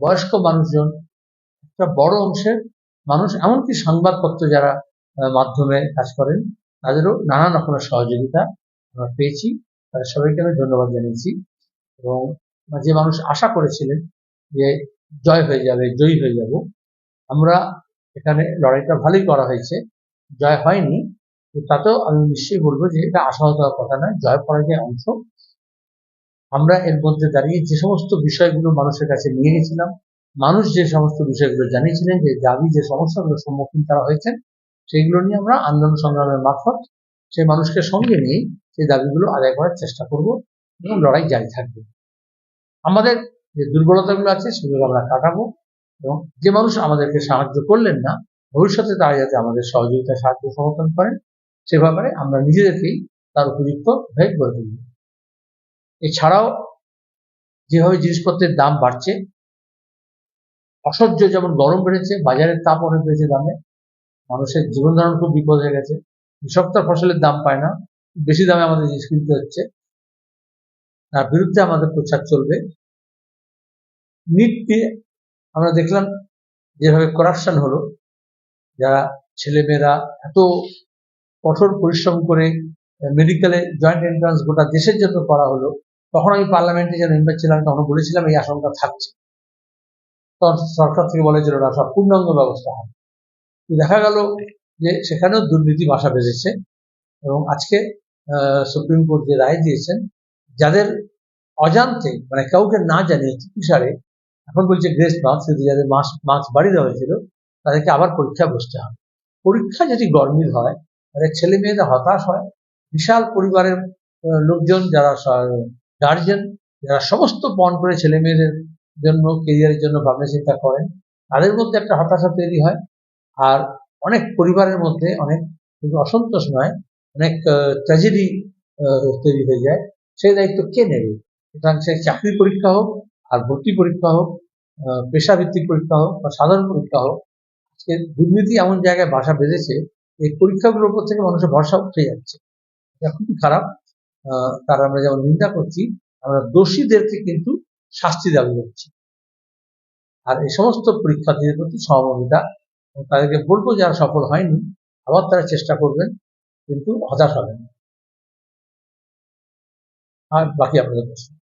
বয়স্ক মানুষজন, একটা বড় অংশের মানুষ, এমনকি সংবাদপত্র যারা মাধ্যমে কাজ করেন, তাদেরও নানান রকমের সহযোগিতা আমরা পেয়েছি। তাদের সবাইকে আমি ধন্যবাদ জানিয়েছি এবং যে মানুষ আশা করেছিলেন যে জয় হয়ে যাবে, জয়ী হয়ে যাব, আমরা এখানে লড়াইটা ভালোই করা হয়েছে। জয় হয়নি তাতেও আমি নিশ্চয়ই বলব যে এটা আশাহত কথা নয়। জয় পরাজয় অংশ। আমরা এর মধ্যে দাঁড়িয়ে যে সমস্ত বিষয়গুলো মানুষের কাছে নিয়ে গেছিলাম, মানুষ যে সমস্ত বিষয়গুলো জানিয়েছিলেন, যে দাবি, যে সমস্যাগুলোর সম্মুখীন তারা হয়েছেন, সেইগুলো নিয়ে আমরা আন্দোলন সংগ্রামের মারফত সেই মানুষকে সঙ্গে নিয়ে সেই দাবিগুলো আদায় করার চেষ্টা করব এবং লড়াই জারি থাকবে। আমাদের যে দুর্বলতাগুলো আছে সেগুলো আমরা কাটাবো এবং যে মানুষ আমাদেরকে সাহায্য করলেন না, ভবিষ্যতে তারা যাতে আমাদের সহযোগিতা সাহায্য সমর্থন করেন, সে ব্যাপারে আমরা নিজেদেরকেই তার উপযুক্ত হয়ে গড়ে তুলব। এছাড়াও যেভাবে জিনিসপত্রের দাম বাড়ছে, অসহ্য যেমন গরম বেড়েছে, বাজারের তাপ অনেক বেড়েছে দামে, মানুষের জীবন ধারণ খুব বিপদ হয়ে গেছে। কৃষক তার ফসলের দাম পায় না, বেশি দামে আমাদের জিনিস কিনতে হচ্ছে। তার বিরুদ্ধে আমাদের প্রচার চলবে। নিট আমরা দেখলাম যেভাবে করাপশন হলো, যারা ছেলেমেয়েরা এত কঠোর পরিশ্রম করে মেডিকেলে জয়েন্ট এন্ট্রান্স গোটা দেশের জন্য করা হলো তখন আমি পার্লামেন্টে যেন মেম্বার ছিলাম, তখন বলেছিলাম এই আশঙ্কা থাকছে। তখন সরকার থেকে বলেছিল না, সব পূর্ণাঙ্গ ব্যবস্থা হবে। দেখা গেল যে, সেখানেও দুর্নীতি বাসা বেঁধেছে এবং আজকে সুপ্রিম কোর্ট যে রায় দিয়েছেন, যাদের অজান্তে মানে কাউকে না জানিয়ে চিকিৎসারে এখন বলছে গ্রেস মার্কস কিন্তু যাদের মাস মার্কস বাড়িয়ে দেওয়া হয়েছিল, তাদেরকে আবার পরীক্ষা বসতে হবে। পরীক্ষা যদি গরমিল হয় তাহলে ছেলে মেয়েরা হতাশ হয়, বিশাল পরিবারের লোকজন যারা গার্জেন যারা সমস্ত পণ করে ছেলে মেয়েদের জন্য কেরিয়ারের জন্য ভাবনা চিন্তা করেন, তাদের মধ্যে একটা হতাশা তৈরি হয়। আর অনেক পরিবারের মধ্যে অনেক কিন্তু অসন্তোষ নয়, অনেক ট্র্যাজেডি তৈরি হয়ে যায়। সেই দায়িত্ব কে নেবে? সুতরাং সে চাকরি পরীক্ষা হোক, আর ভর্তি পরীক্ষা হোক পেশাভিত্তিক পরীক্ষা হোক, বা সাধারণ পরীক্ষা হোক, আজকে দুর্নীতি এমন জায়গায় বাসা বেঁধেছে, এই পরীক্ষাগুলোর উপর থেকে মানুষের ভরসা উঠে যাচ্ছে। এটা খুবই খারাপ। তার আমরা যেমন নিন্দা করছি, আমরা দোষীদেরকে কিন্তু শাস্তি দাবি করছি। আর এই সমস্ত পরীক্ষার্থীদের প্রতি সহমর্মিতা তাদেরকে বলব যারা সফল হয়নি, আবার তারা চেষ্টা করবেন, কিন্তু হতাশ হবেন আর বাকি আপনাদের প্রশ্ন।